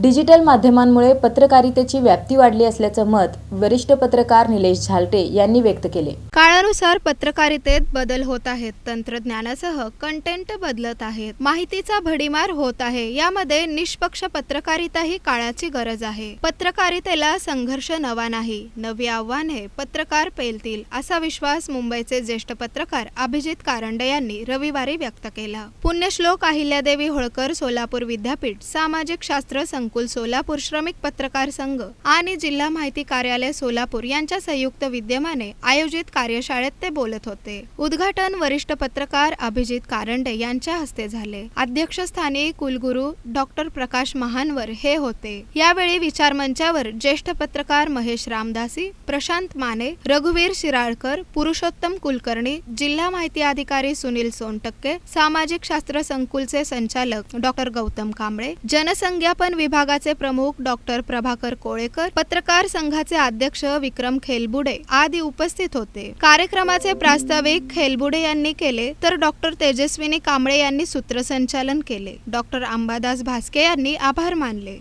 Digital माध्यमांमुळे पत्रकारितेची व्याप्ती वाढली असल्याचं मत वरिष्ठ पत्रकार निलेश झालटे यांनी व्यक्त केले. काळानुसार पत्रकारितेत बदल होत आहेत तंत्रज्ञानासह कंटेंट बदलत आहेत माहितीचा भडीमार होत आहे यामध्ये निष्पक्ष पत्रकारिता ही काळाची गरज आहे. पत्रकारितेला संघर्ष नवा नाही नवी आव्हाने पत्रकार पेलतील असा विश्वास मुंबईचे ज्येष्ठ पत्रकार अभिजित कारंडे यांनी रविवारी व्यक्त केला. पुण्यश्लोक अहिल्यादेवी होळकर सोलापूर विद्यापीठ सामाजिक शास्त्र संघ संकुल सोलापूर श्रमिक पत्रकार संघ आणि जिल्हा माहिती कार्यालय सोलापूर यांच्या संयुक्त विद्यमाने आयोजित कार्यशाळेत ते बोलत होते. उद्घाटन वरिष्ठ पत्रकार अभिजित कारंडे यांच्या हस्ते झाले. अध्यक्षस्थानी कुलगुरू डॉक्टर प्रकाश महानवर हे होते. यावेळी विचार मंचावर ज्येष्ठ पत्रकार महेश रामदासी प्रशांत माने रघुवीर शिराळकर पुरुषोत्तम कुलकर्णी जिल्हा माहिती अधिकारी सुनील सोनटक्के सामाजिक शास्त्र संकुलचे संचालक डॉक्टर गौतम कांबळे जनसंज्ञापन विभागाचे प्रमुख डॉक्टर प्रभाकर कोळेकर पत्रकार संघाचे अध्यक्ष विक्रम खेलबुडे आदी उपस्थित होते. कार्यक्रमाचे प्रास्ताविक खेलबुडे यांनी केले तर डॉक्टर तेजस्विनी कांबळे यांनी सूत्रसंचालन केले. डॉक्टर अंबादास भास्के यांनी आभार मानले.